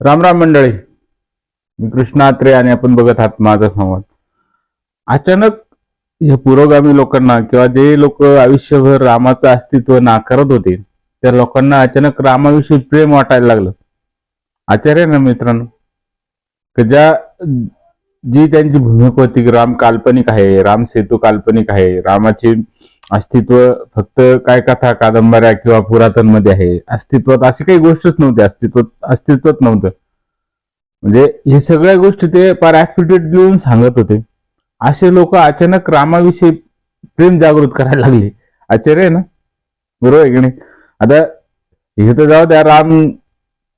राम राम मंडळी. मी कृष्णात्रे आणि आपण बघत आहात माझा संवाद. अचानक या पुरोगामी लोकांना किंवा जे लोक आयुष्यभर रामाचं अस्तित्व नाकारत होते त्या लोकांना अचानक रामाविषयी प्रेम वाटायला लागलं. आचार्य ना मित्रांनो की ज्या जी त्यांची भूमिका होती राम काल्पनिक आहे राम सेतू काल्पनिक आहे रामाचे अस्तित्व फक्त काय कथा कादंबऱ्या किंवा पुरातनमध्ये आहे. अस्तित्वात अशी काही गोष्टच नव्हती. अस्तित्वात अस्तित्वच नव्हतं. म्हणजे हे सगळ्या गोष्टी ते पार ऍक्टिव्हिटी लिहून सांगत होते. असे लोक अचानक रामाविषयी प्रेम जागृत करायला लागले. आश्चर्य आहे ना? बरोबर आहे की नाही? आता हे तर जाऊ द्या राम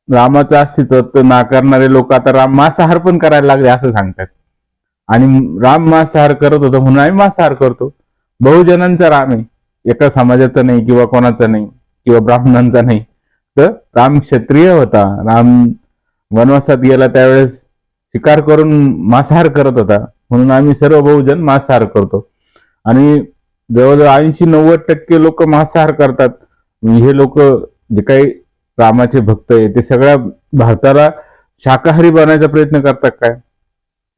रामाचं अस्तित्व नाकारणारे लोक आता राम मांसाहार पण करायला लागले असं सांगतात. आणि राम मांसाहार करत होता म्हणून आम्ही मांसाहार करतो. बहुजनांचा राम आहे. एका समाजाचा नाही किंवा कोणाचा नाही किंवा ब्राह्मणांचा नाही. तर राम क्षत्रिय होता. राम वनवासात गेला त्यावेळेस शिकार करून मांसाहार करत होता. म्हणून आम्ही सर्व बहुजन मांसाहार करतो. आणि जवळजवळ ऐंशी नव्वद टक्के लोक मांसाहार करतात. हे लोक जे काही रामाचे भक्त आहे ते सगळ्या भारताला शाकाहारी बनवायचा प्रयत्न करतात काय?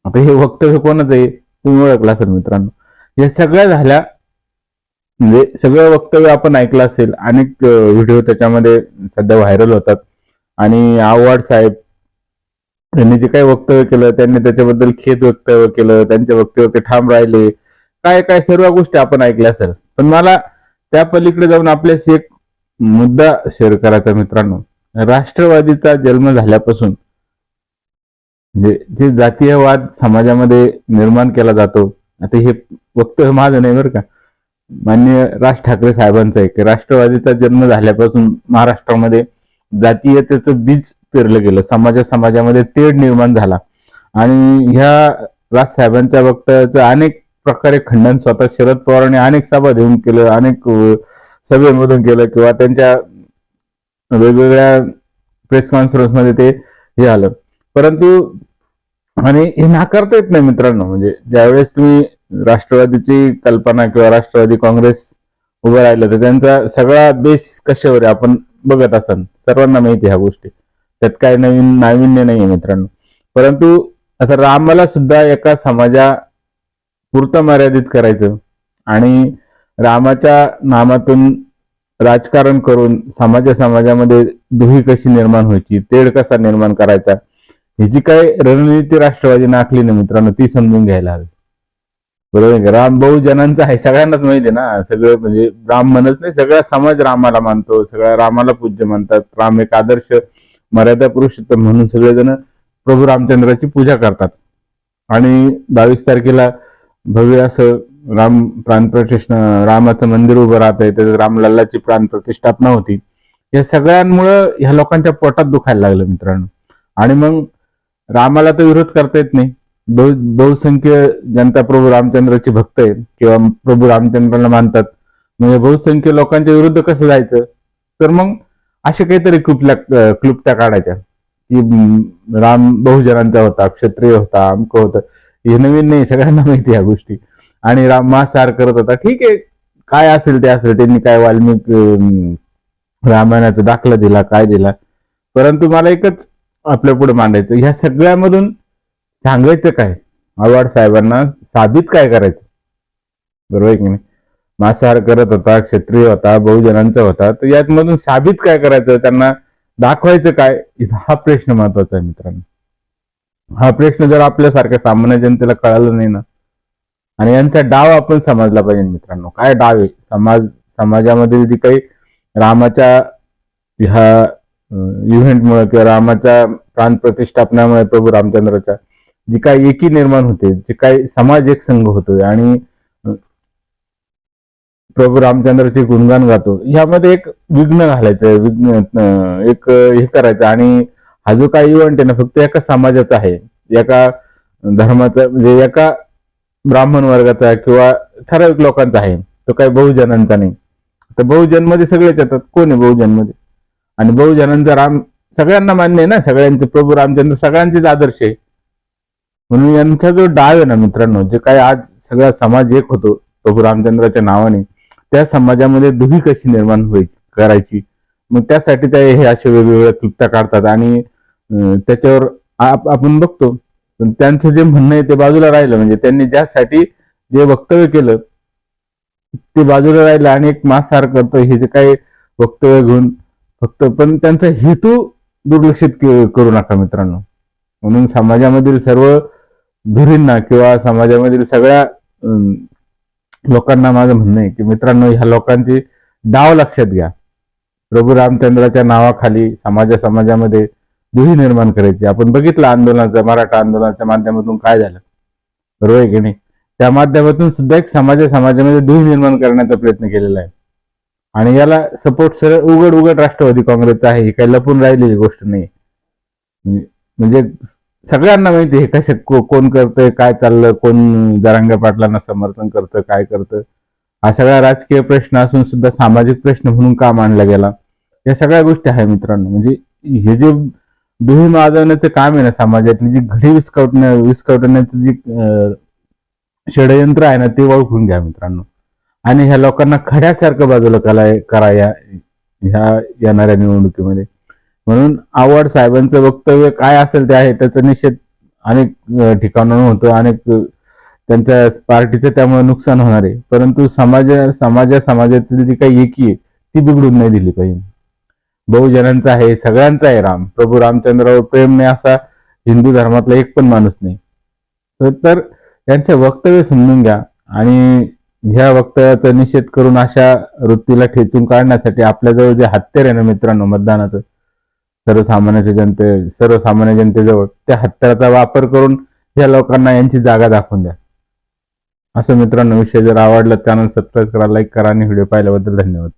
आता हे वक्तव्य कोणाचं आहे? तुम्ही ओळखला सर मित्रांनो. या सगळ्या झाल्या म्हणजे सगळं वक्तव्य आपण ऐकलं असेल अनेक व्हिडिओ त्याच्यामध्ये सध्या व्हायरल होतात. आणि आव्हाड साहेब त्यांनी जे काही वक्तव्य केलं त्यांनी त्याच्याबद्दल खेद वक्तव्य केलं त्यांच्या वक्तव्य ठाम राहिले. काय काय सर्व गोष्टी आपण ऐकल्या असेल पण मला त्या पलीकडे जाऊन आपल्याशी एक मुद्दा शेअर करायचा मित्रांनो. राष्ट्रवादीचा जन्म झाल्यापासून म्हणजे जे जातीयवाद समाजामध्ये निर्माण केला जातो आता हे वक्तव्य माझं नाही बरं का. मान्य राज ठाकरे साहेबांचं आहे की राष्ट्रवादीचा जन्म झाल्यापासून महाराष्ट्रामध्ये जातीयतेचं बीज पेरलं गेलं. समाजा समाजामध्ये तेढ निर्माण झाला. आणि ह्या राज साहेबांच्या वक्तव्याचं अनेक प्रकारे खंडन स्वतः शरद पवारांनी अनेक सभा देऊन केलं अनेक सभेमधून केलं किंवा त्यांच्या वेगवेगळ्या प्रेस कॉन्फरन्समध्ये ते हे आलं. परंतु आणि हे नाकारता येत नाही मित्रांनो. म्हणजे ज्यावेळेस तुम्ही राष्ट्रवादीची कल्पना किंवा राष्ट्रवादी काँग्रेस उभं राहिलं तर त्यांचा सगळा बेस कशावर आपण बघत असाल सर्वांना माहिती ह्या गोष्टी. त्यात काय नवीन नाविन्य नाही मित्रांनो. परंतु आता रामाला सुद्धा एका समाजा पुरतं मर्यादित करायचं आणि रामाच्या नामातून राजकारण करून समाजा समाजामध्ये दुही कशी निर्माण व्हायची तेढ कसा निर्माण करायचा ही जी काही रणनीती राष्ट्रवादीने आखली ना मित्रांनो ती समजून घ्यायला हवी. बरोबर आहे? जनांचं राम आहे. सगळ्यांनाच माहिती आहे ना? सगळं म्हणजे ब्राह्मणच नाही सगळा समाज रामाला मानतो सगळ्या रामाला पूज्य मानतात. राम एक आदर्श मर्यादा पुरुषोत्तम म्हणून सगळेजण प्रभू रामचंद्राची पूजा करतात. आणि बावीस तारखेला भव्य असं राम प्राणप्रतिष्ठा रामाचं मंदिर उभं राहत आहे. त्याच्यात रामलल्लाची प्राण प्रतिष्ठापना होती. या सगळ्यांमुळं ह्या लोकांच्या पोटात दुखायला लागलं मित्रांनो. आणि मग रामाला तर विरोध करता येत नाही. बहु बहुसंख्य जनता प्रभू रामचंद्राची भक्त आहे किंवा प्रभू रामचंद्राला मानतात. म्हणजे बहुसंख्य लोकांच्या विरुद्ध कसं जायचं? तर मग अशा काहीतरी क्लुप्त्या क्लुप्त्या काढायच्या. की राम बहुजनांचा होता क्षत्रिय होता अमक होतं. हे नवीन नाही सगळ्यांना माहिती ह्या गोष्टी. आणि राम महासार करत होता. ठीक आहे काय असेल ते असेल त्यांनी काय वाल्मिक रामायणाचा दाखला दिला काय दिला. परंतु मला एकच आपल्या पुढे मांडायचं ह्या सगळ्यामधून सांगायचं काय? आव्हाड साहेबांना साबित काय करायचं? बरोबर आहे की नाही? मांसाहार करत होता क्षत्रिय होता बहुजनांचा होता तर यातमधून साबित काय करायचं? त्यांना दाखवायचं काय? हा प्रश्न महत्त्वाचा आहे मित्रांनो. हा प्रश्न जर आपल्यासारख्या सामान्य जनतेला कळाला नाही ना आणि यांचा डाव आपण समजला पाहिजे मित्रांनो. काय डाव आहे? समाज समाजामधील जी काही रामाच्या ह्या इव्हेंटमुळे किंवा रामाच्या प्राण प्रतिष्ठापनामुळे प्रभू रामचंद्राच्या जी काही एकी निर्माण होते जे काही समाज एक संघ होतोय आणि प्रभू रामचंद्राचे गुणगान गातो ह्यामध्ये एक विघ्न घालायचं विघ्न एक हे करायचं आणि हा जो काही इव्हेंट आहे ना फक्त एका समाजाचा आहे एका धर्माचा म्हणजे एका ब्राह्मण वर्गाचा किंवा ठराविक लोकांचा आहे तो काही बहुजनांचा नाही. तर बहुजनमध्ये सगळेच येतात कोण आहे बहुजनमध्ये आणि बहुजनांचा राम सगळ्यांना मान्य आहे ना सगळ्यांचे प्रभू रामचंद्र सगळ्यांचेच आदर्श आहे. म्हणून यांचा जो डाव आहे ना मित्रांनो जे काय आज सगळा समाज एक होतो प्रभू रामचंद्राच्या नावाने त्या समाजामध्ये दुही कशी निर्माण व्हायची करायची? मग त्यासाठी त्या हे असे वेगवेगळ्या क्लिप्ता काढतात आणि त्याच्यावर आप- आपण बघतो पण त्यांचं जे म्हणणं आहे ते बाजूला राहिलं. म्हणजे त्यांनी ज्यासाठी जे वक्तव्य केलं ते बाजूला राहिलं आणि एक मासार करतो हे जे काही वक्तव्य घेऊन फक्त पण त्यांचा हेतू दुर्लक्षित के- करू नका मित्रांनो. म्हणून समाजामधील सर्व धुरींना किंवा समाजामधील सगळ्या लोकांना माझं म्हणणं आहे की मित्रांनो ह्या लोकांची डाव लक्षात घ्या. प्रभू रामचंद्राच्या नावाखाली समाजा समाजामध्ये दुही निर्माण करायची. आपण बघितलं आंदोलनाचं मराठा आंदोलनाच्या माध्यमातून काय झालं? बरोबर आहे की नाही? त्या माध्यमातून सुद्धा एक समाजा समाजामध्ये दुही निर्माण करण्याचा प्रयत्न केलेला आहे. आणि याला सपोर्ट सरळ उघड उघड राष्ट्रवादी काँग्रेसचा आहे. ही काही लपून राहिलेली गोष्ट नाही. म्हणजे सगळ्यांना माहिती आहे कसे कोण करतंय काय चाललं कोण जरांगे पाटलांना समर्थन करतं काय करतं. हा सगळा राजकीय प्रश्न असून सुद्धा सामाजिक प्रश्न म्हणून का मांडला गेला. या सगळ्या गोष्टी आहे मित्रांनो. म्हणजे हे जे दुही माजवण्याचं काम आहे ना समाजातली जी घडी विस्कवटण्या विस्कवटण्याचं जी षडयंत्र आहे ना ते ओळखून घ्या मित्रांनो. आणि ह्या लोकांना खड्यासारखं बाजूला कला करा या ह्या येणाऱ्या निवडणुकीमध्ये. म्हणून आवड साहेबांचं वक्तव्य काय असेल ते आहे त्याचा निषेध अनेक ठिकाणाहून होतो अनेक त्यांच्या पार्टीचं त्यामुळे नुकसान होणार आहे. परंतु समाज समाजा समाजातील जी काही एकी आहे ती बिघडून नाही दिली पाहिजे. बहुजनांचा आहे सगळ्यांचा आहे राम. प्रभू रामचंद्रावर प्रेम नाही असा हिंदू धर्मातला एक पण माणूस नाही. तर- तर वक्तव्य समजून घ्या आणि ह्या वक्तव्याचा निषेध करून अशा वृत्तीला ठेचून काढण्यासाठी आपल्याजवळ जे हत्यार आहे ना मित्रांनो मतदानाचं सर्वसामान्य जनते सर्वसामान्य जनतेजवळ त्या हत्याराचा वापर करून या लोकांना यांची जागा दाखवून द्या. असं मित्रांनो विषय जर आवडला त्यानंतर सबस्क्राईब करा लाईक करा आणि व्हिडिओ पाहिल्याबद्दल धन्यवाद.